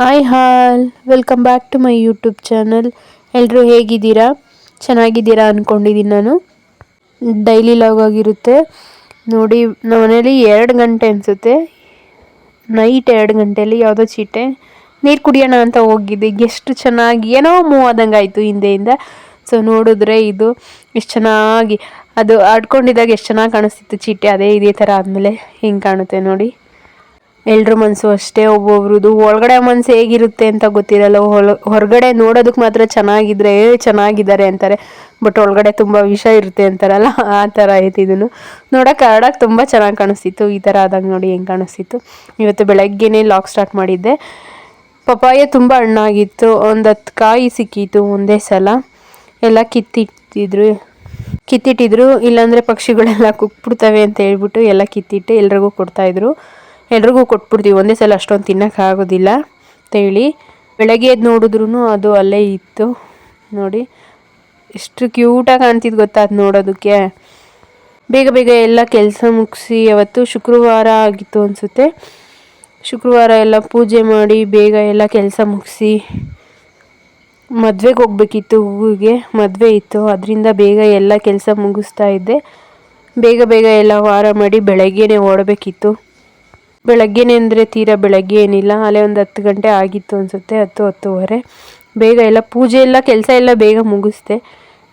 Hi all welcome back to my YouTube channel ಎಲ್ಲರೂ ಹೇಗಿದ್ದೀರಾ? ಚೆನ್ನಾಗಿದ್ದೀರಾ ಅಂದ್ಕೊಂಡಿದ್ದೀನಿ ನಾನು. ಡೈಲಿ ಲಾಗ್ ಆಗಿರುತ್ತೆ. ನೋಡಿ ನಮ್ಮ ಮನೇಲಿ ಎರಡು ಗಂಟೆ ಅನಿಸುತ್ತೆ. ನೈಟ್ ಎರಡು ಗಂಟೆಯಲ್ಲಿ ಯಾವುದೋ ಚೀಟೆ. ನೀರು ಕುಡಿಯೋಣ ಅಂತ ಹೋಗಿದ್ದೆ. ಎಷ್ಟು ಚೆನ್ನಾಗಿ, ಏನೋ ಮೂವ್ ಆದಂಗೆ ಆಯಿತು ಹಿಂದೆಯಿಂದ. ಸೊ ನೋಡಿದ್ರೆ ಇದು ಎಷ್ಟು ಚೆನ್ನಾಗಿ, ಅದು ಆಡ್ಕೊಂಡಿದ್ದಾಗ ಎಷ್ಟು ಚೆನ್ನಾಗಿ ಕಾಣಿಸ್ತಿತ್ತು ಚೀಟೆ. ಅದೇ ಇದೇ ಥರ ಆದಮೇಲೆ ಹಿಂಗೆ ಕಾಣುತ್ತೆ ನೋಡಿ. ಎಲ್ರ ಮನಸ್ಸು ಅಷ್ಟೇ ಒಬ್ಬೊಬ್ರದ್ದು ಒಳಗಡೆ ಮನಸ್ಸು ಹೇಗಿರುತ್ತೆ ಅಂತ ಗೊತ್ತಿರಲ್ಲ. ಹೊಲ ಹೊರಗಡೆ ನೋಡೋದಕ್ಕೆ ಮಾತ್ರ ಚೆನ್ನಾಗಿದ್ರೆ "ಏ, ಚೆನ್ನಾಗಿದ್ದಾರೆ ಅಂತಾರೆ. ಬಟ್ ಒಳಗಡೆ ತುಂಬ ವಿಷ ಇರುತ್ತೆ ಅಂತಾರಲ್ಲ ಆ ಥರ ಐತಿ ಇದನ್ನು. ನೋಡೋಕೆ ಆಡೋಕೆ ತುಂಬ ಚೆನ್ನಾಗಿ ಕಾಣಿಸ್ತಿತ್ತು. ಈ ಥರ ಆದಾಗ ನೋಡಿ ಹೆಂಗೆ ಕಾಣಿಸ್ತಿತ್ತು. ಇವತ್ತು ಬೆಳಗ್ಗೆನೇ ಲಾಕ್ ಸ್ಟಾರ್ಟ್ ಮಾಡಿದ್ದೆ. ಪಪ್ಪಾಯ ತುಂಬ ಹಣ್ಣಾಗಿತ್ತು. ಒಂದು ಹತ್ತು ಕಾಯಿ ಸಿಕ್ಕಿತ್ತು ಒಂದೇ ಸಲ. ಎಲ್ಲ ಕಿತ್ತಿಟ್ಟಿದ್ರು. ಕಿತ್ತಿಟ್ಟಿದ್ರು. ಇಲ್ಲಾಂದರೆ ಪಕ್ಷಿಗಳೆಲ್ಲ ಕುಕ್ಬಿಡ್ತವೆ ಅಂತ ಹೇಳ್ಬಿಟ್ಟು ಎಲ್ಲ ಕಿತ್ತಿಟ್ಟು ಎಲ್ರಿಗೂ ಕೊಡ್ತಾಯಿದ್ರು ಎಲ್ರಿಗೂ ಕೊಟ್ಬಿಡ್ತೀವಿ. ಒಂದೇ ಸಲ ಅಷ್ಟೊಂದು ತಿನ್ನೋಕ್ಕಾಗೋದಿಲ್ಲ ಹೇಳಿ ಬೆಳಗ್ಗೆ ಎದ್ದು ನೋಡಿದ್ರೂ ಅದು ಅಲ್ಲೇ ಇತ್ತು. ನೋಡಿ, ಎಷ್ಟು ಕ್ಯೂಟಾಗಿ ಕಾಣ್ತಿದ್ದು ಗೊತ್ತಾ ಅದು ನೋಡೋದಕ್ಕೆ. ಬೇಗ ಬೇಗ ಎಲ್ಲ ಕೆಲಸ ಮುಗಿಸಿ ಅವತ್ತು ಶುಕ್ರವಾರ ಆಗಿತ್ತು ಅನಿಸುತ್ತೆ. ಶುಕ್ರವಾರ ಎಲ್ಲ ಪೂಜೆ ಮಾಡಿ ಬೇಗ ಎಲ್ಲ ಕೆಲಸ ಮುಗಿಸಿ ಮದುವೆಗೆ ಹೋಗ್ಬೇಕಿತ್ತು ಹೂವಿಗೆ ಮದುವೆ ಇತ್ತು. ಅದರಿಂದ ಬೇಗ ಎಲ್ಲ ಕೆಲಸ ಮುಗಿಸ್ತಾ ಇದ್ದೆ. ಬೇಗ ಬೇಗ ಎಲ್ಲ ವಾರ ಮಾಡಿ ಬೆಳಗ್ಗೆನೇ ಓಡಬೇಕಿತ್ತು. ಬೆಳಗ್ಗೆನೇ ಅಂದರೆ ತೀರಾ ಬೆಳಗ್ಗೆ ಏನಿಲ್ಲ ಅಲ್ಲೇ ಒಂದು ಹತ್ತು ಗಂಟೆ ಆಗಿತ್ತು ಅನಿಸುತ್ತೆ, ಹತ್ತು, ಹತ್ತುವರೆ. ಬೇಗ ಎಲ್ಲ ಪೂಜೆ ಎಲ್ಲ, ಕೆಲಸ ಎಲ್ಲ ಬೇಗ ಮುಗಿಸ್ದೆ.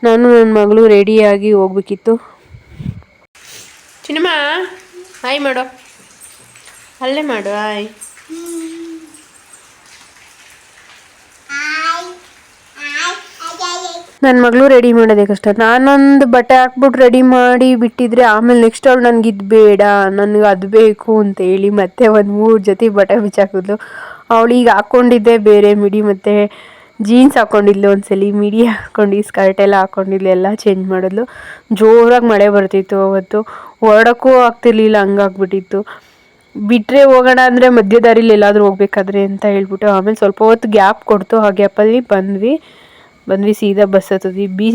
ನಾನು ನನ್ನ ಮಗಳು ರೆಡಿಯಾಗಿ ಹೋಗ್ಬೇಕಿತ್ತು. ಚಿನ್ನಮ್ಮ ಹಾಯ್ ಮಾಡು. ಅಲ್ಲೇ ಮಾಡು, ಹಾಯ್. ನನ್ನ ಮಗಳು ರೆಡಿ ಮಾಡೋದೇ ಕಷ್ಟ. ನಾನೊಂದು ಬಟ್ಟೆ ಹಾಕ್ಬಿಟ್ಟು ರೆಡಿ ಮಾಡಿ ಬಿಟ್ಟಿದ್ರೆ ಆಮೇಲೆ ನೆಕ್ಸ್ಟ್ ಅವಳು ನನಗೆ ಇದು ಬೇಡ, ನನಗೆ ಅದು ಬೇಕು ಅಂತ ಹೇಳಿ ಮತ್ತೆ ಒಂದು ಮೂರು ಜೊತೆ ಬಟ್ಟೆ ಬಿಚ್ಚಾಕಿದ್ಲು ಅವಳು ಈಗ ಹಾಕ್ಕೊಂಡಿದ್ದೆ ಬೇರೆ ಮಿಡಿ ಮತ್ತು ಜೀನ್ಸ್ ಹಾಕ್ಕೊಂಡಿದ್ಲು ಒಂದ್ಸಲಿ. ಮಿಡಿ ಹಾಕ್ಕೊಂಡು ಸ್ಕರ್ಟ್ ಎಲ್ಲ ಹಾಕ್ಕೊಂಡಿದ್ಲು ಎಲ್ಲ ಚೇಂಜ್ ಮಾಡಿದ್ಲು. ಜೋರಾಗಿ ಮಳೆ ಬರ್ತಿತ್ತು ಅವತ್ತು. ಹೊರಡೋಕ್ಕೂ ಆಗ್ತಿರ್ಲಿಲ್ಲ ಹಂಗಾಗ್ಬಿಟ್ಟಿತ್ತು ಬಿಟ್ಟರೆ ಹೋಗೋಣ ಅಂದರೆ ಮಧ್ಯದಾರಿಲಿ ಎಲ್ಲಾದರೂ ಹೋಗ್ಬೇಕಾದ್ರೆ ಅಂತ ಹೇಳ್ಬಿಟ್ಟು ಆಮೇಲೆ ಸ್ವಲ್ಪ ಹೊತ್ತು ಗ್ಯಾಪ್ ಕೊಡ್ತು. ಆ ಗ್ಯಾಪಲ್ಲಿ ಬಂದ್ವಿ. ಬಂದ್ವಿ ಸೀದಾ ಬಸ್ ಹತ್ತಿದ್ವಿ. ಬಿ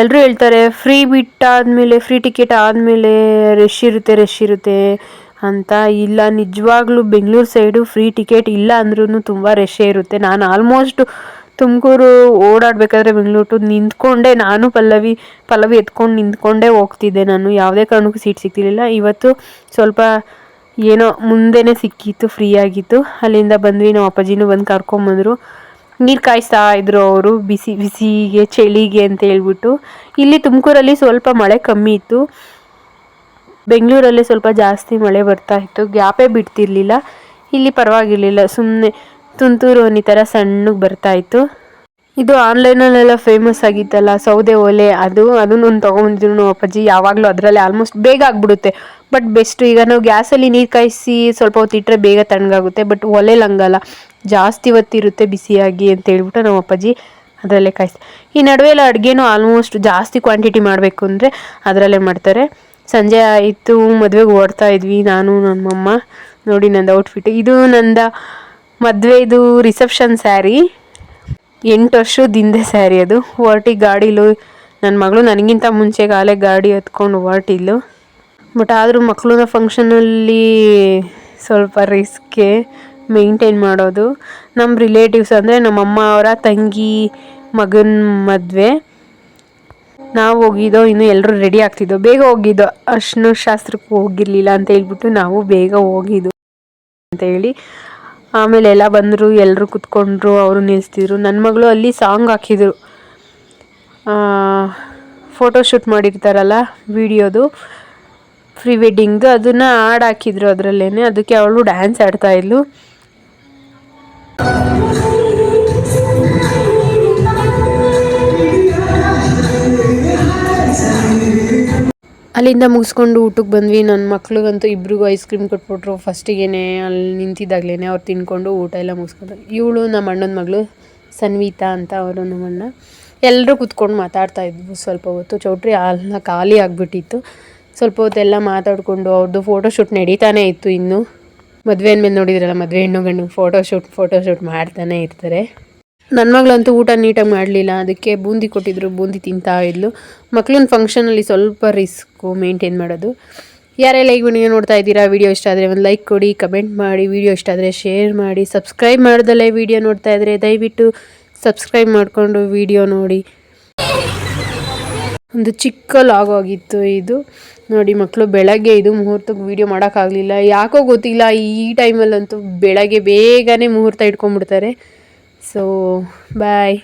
ಎಲ್ಲರೂ ಹೇಳ್ತಾರೆ ಫ್ರೀ ಬಿಟ್ಟಾದಮೇಲೆ ಫ್ರೀ ಟಿಕೆಟ್ ಆದಮೇಲೆ ರಶ್ ಇರುತ್ತೆ ರಶ್ ಇರುತ್ತೆ ಅಂತ. ಇಲ್ಲ, ನಿಜವಾಗ್ಲೂ ಬೆಂಗಳೂರು ಸೈಡು ಫ್ರೀ ಟಿಕೆಟ್ ಇಲ್ಲ ಅಂದ್ರೂ ತುಂಬ ರಶ್ಶೇ ಇರುತ್ತೆ. ನಾನು ಆಲ್ಮೋಸ್ಟ್ ತುಮಕೂರು ಓಡಾಡಬೇಕಾದ್ರೆ ಬೆಂಗಳೂರು ಟು ನಿಂತ್ಕೊಂಡೆ. ನಾನು ಪಲ್ಲವಿ ಪಲ್ಲವಿ ಎತ್ಕೊಂಡು ನಿಂತ್ಕೊಂಡೇ ಹೋಗ್ತಿದ್ದೆ ನಾನು. ಯಾವುದೇ ಕಾರಣಕ್ಕೂ ಸೀಟ್ ಸಿಗ್ತಿರ್ಲಿಲ್ಲ. ಇವತ್ತು ಸ್ವಲ್ಪ ಏನೋ ಮುಂದೆನೇ ಸಿಕ್ಕಿತ್ತು ಫ್ರೀ ಆಗಿತ್ತು. ಅಲ್ಲಿಂದ ಬಂದ್ವಿ, ನಮ್ಮ ಅಪ್ಪಾಜಿನೂ ಬಂದು ಕರ್ಕೊಂಬಂದರು. ನೀರು ಕಾಯಿಸ್ತಾ ಇದ್ರು ಅವರು, ಬಿಸಿ, ಬಿಸಿಗೆ, ಚಳಿಗೆ ಅಂತ ಹೇಳ್ಬಿಟ್ಟು. ಇಲ್ಲಿ ತುಮಕೂರಲ್ಲಿ ಸ್ವಲ್ಪ ಮಳೆ ಕಮ್ಮಿ ಇತ್ತು. ಬೆಂಗಳೂರಲ್ಲಿ ಸ್ವಲ್ಪ ಜಾಸ್ತಿ ಮಳೆ ಬರ್ತಾ ಇತ್ತು. ಗ್ಯಾಪೇ ಬಿಡ್ತಿರ್ಲಿಲ್ಲ. ಇಲ್ಲಿ ಪರವಾಗಿರ್ಲಿಲ್ಲ. ಸುಮ್ಮನೆ ತುಂತೂರು ಈ ಥರ ಸಣ್ಣಗೆ ಬರ್ತಾ ಇತ್ತು. ಇದು ಆನ್ಲೈನಲ್ಲೆಲ್ಲ ಫೇಮಸ್ ಆಗಿತ್ತಲ್ಲ, ಸೌದೆ ಒಲೆ ಅದು, ಅದನ್ನು ಒಂದು ತೊಗೊಂಬಂದಿದ್ರು ನಮ್ಮ ಅಪ್ಪಾಜಿ. ಯಾವಾಗಲೂ ಅದರಲ್ಲಿ ಆಲ್ಮೋಸ್ಟ್ ಬೇಗ ಆಗಿಬಿಡುತ್ತೆ. ಬಟ್ ಬೆಸ್ಟ್ ಈಗ ನಾವು ಗ್ಯಾಸಲ್ಲಿ ನೀರು ಕಾಯಿಸಿ ಸ್ವಲ್ಪ ಹೊತ್ತಿಟ್ಟರೆ ಬೇಗ ತಣ್ಣಗಾಗುತ್ತೆ. ಬಟ್ ಒಲೆಲಿ ಹಂಗಲ್ಲ ಜಾಸ್ತಿ ಹೊತ್ತಿರುತ್ತೆ ಬಿಸಿಯಾಗಿ ಅಂತ ಹೇಳ್ಬಿಟ್ಟು ನಮ್ಮ ಅಪ್ಪಾಜಿ ಅದರಲ್ಲೇ ಕಾಯಿಸ್ತಾರೆ ಈ ನಡುವೆ ಎಲ್ಲ ಅಡುಗೆನೂ ಆಲ್ಮೋಸ್ಟ್ ಜಾಸ್ತಿ ಕ್ವಾಂಟಿಟಿ ಮಾಡಬೇಕು ಅಂದರೆ ಅದರಲ್ಲೇ ಮಾಡ್ತಾರೆ. ಸಂಜೆ ಆಯಿತು, ಮದುವೆಗೆ ಓಡ್ತಾ ಇದ್ವಿ, ನಾನು, ನಮ್ಮಮ್ಮ. ನೋಡಿ ನಂದು ಔಟ್ಫಿಟ್ ಇದು ನಂದ ಮದುವೆದು ರಿಸೆಪ್ಷನ್ ಸ್ಯಾರಿ ಎಂಟು ವರ್ಷದ ಹಿಂದೆ ಸ್ಯಾರಿ ಅದು. ಹೊರಟಿ ಗಾಡಿಲು ನನ್ನ ಮಗಳು ನನಗಿಂತ ಮುಂಚೆ ಕಾಲೇ ಗಾಡಿ ಹತ್ಕೊಂಡು ಹೊರಟಿಲ್ಲು ಬಟ್ ಆದರೂ ಮಕ್ಕಳನ್ನ ಫಂಕ್ಷನಲ್ಲಿ ಸ್ವಲ್ಪ ರಿಸ್ಕೆ ಮೇಂಟೈನ್ ಮಾಡೋದು. ನಮ್ಮ ರಿಲೇಟಿವ್ಸ್ ಅಂದರೆ ನಮ್ಮಮ್ಮ ಅವರ ತಂಗಿ, ಮಗನ ಮದುವೆ. ನಾವು ಹೋಗಿದ್ದೋ ಇನ್ನು ಎಲ್ಲರೂ ರೆಡಿ ಆಗ್ತಿದ್ದೋ, ಬೇಗ ಹೋಗಿದ್ದೋ, ಅಷ್ಟು ಶಾಸ್ತ್ರಕ್ಕೆ ಹೋಗಿರಲಿಲ್ಲ ಅಂತ ಹೇಳ್ಬಿಟ್ಟು ನಾವು ಬೇಗ ಹೋಗಿದ್ದು ಅಂತ ಹೇಳಿ. ಆಮೇಲೆ ಎಲ್ಲ ಬಂದರು ಎಲ್ಲರೂ ಕುತ್ಕೊಂಡ್ರು, ಅವರು ನಿಲ್ಲಿಸ್ತಿದ್ರು ನನ್ನ ಮಗಳು ಅಲ್ಲಿ ಸಾಂಗ್ ಹಾಕಿದ್ರು. ಫೋಟೋ ಶೂಟ್ ಮಾಡಿರ್ತಾರಲ್ಲ ವಿಡಿಯೋದು ಫ್ರೀ ವೆಡ್ಡಿಂಗ್ದು ಅದನ್ನು ಹಾಡು ಹಾಕಿದ್ರು ಅದರಲ್ಲೇ ಅದಕ್ಕೆ ಅವಳು ಡ್ಯಾನ್ಸ್ ಆಡ್ತಾ ಇದ್ಲು. ಅಲ್ಲಿಂದ ಮುಗಿಸ್ಕೊಂಡು ಊಟಕ್ಕೆ ಬಂದ್ವಿ. ನನ್ನ ಮಕ್ಳಿಗಂತೂ ಇಬ್ರಿಗೂ ಐಸ್ ಕ್ರೀಮ್ ಕೊಟ್ಬಿಟ್ರು. ಫಸ್ಟಿಗೇನೆ ಅಲ್ಲಿ ನಿಂತಿದ್ದಾಗಲೇ ಅವ್ರು ತಿನ್ಕೊಂಡು ಊಟ ಎಲ್ಲ ಮುಗಿಸ್ಕೊಂಡ್ರು. ಇವಳು ನಮ್ಮ ಅಣ್ಣನ ಮಗಳು ಸನ್ವಿತಾ ಅಂತ ಅವರು ನಮ್ಮಣ್ಣ ಎಲ್ಲರೂ ಕುತ್ಕೊಂಡು ಮಾತಾಡ್ತಾ ಇದ್ವು ಸ್ವಲ್ಪ ಹೊತ್ತು. ಚೌಟ್ರಿ ಹಾಲ್ನ ಖಾಲಿ ಆಗಿಬಿಟ್ಟಿತ್ತು. ಸ್ವಲ್ಪ ಹೊತ್ತೆಲ್ಲ ಮಾತಾಡಿಕೊಂಡು ಅವ್ರದ್ದು ಫೋಟೋ ಶೂಟ್ ನಡೀತಾನೆ ಇತ್ತು ಇನ್ನು. ಮದುವೆ ಅಂದಮೇಲೆ ನೋಡಿದ್ರಲ್ಲ, ಮದುವೆ ಹೆಣ್ಣು ಗಂಡು ಫೋಟೋಶೂಟ್ ಫೋಟೋಶೂಟ್ ಫೋಟೋ ಮಾಡ್ತಾನೆ ಇರ್ತಾರೆ. ನನ್ನ ಮಗಳಂತೂ ಊಟ ನೀಟಾಗಿ ಮಾಡಲಿಲ್ಲ, ಅದಕ್ಕೆ ಬೂಂದಿ ಕೊಟ್ಟಿದ್ರು, ಬೂಂದಿ ತಿಂತಾ ಇದ್ಲು. ಮಕ್ಳನ್ನ ಫಂಕ್ಷನಲ್ಲಿ ಸ್ವಲ್ಪ ರಿಸ್ಕು ಮೇಂಟೈನ್ ಮಾಡೋದು. ಯಾರೆಲ್ಲ ಈಗ ವಿಡಿಯೋ ನೋಡ್ತಾ ಇದ್ದೀರಾ ವಿಡಿಯೋ ಇಷ್ಟ ಆದರೆ ಒಂದು ಲೈಕ್ ಕೊಡಿ ಕಮೆಂಟ್ ಮಾಡಿ ವಿಡಿಯೋ ಇಷ್ಟ ಆದರೆ ಶೇರ್ ಮಾಡಿ ಸಬ್ಸ್ಕ್ರೈಬ್ ಮಾಡ್ದಲ್ಲೇ ವಿಡಿಯೋ ನೋಡ್ತಾ ಇದ್ದರೆ ದಯವಿಟ್ಟು ಸಬ್ಸ್ಕ್ರೈಬ್ ಮಾಡಿಕೊಂಡು ವಿಡಿಯೋ ನೋಡಿ. ಒಂದು ಚಿಕ್ಕ ಲಾಗ್ ಆಗಿತ್ತು ಇದು. ನೋಡಿ ಮಕ್ಕಳು ಬೆಳಗ್ಗೆ ಇದು ಮುಹೂರ್ತಕ್ಕೆ ವೀಡಿಯೋ ಮಾಡೋಕ್ಕಾಗಲಿಲ್ಲ. ಯಾಕೋ ಗೊತ್ತಿಲ್ಲ, ಈ ಟೈಮಲ್ಲಂತೂ ಬೆಳಗ್ಗೆ ಬೇಗನೆ ಮುಹೂರ್ತ ಇಟ್ಕೊಂಡ್ಬಿಡ್ತಾರೆ. So bye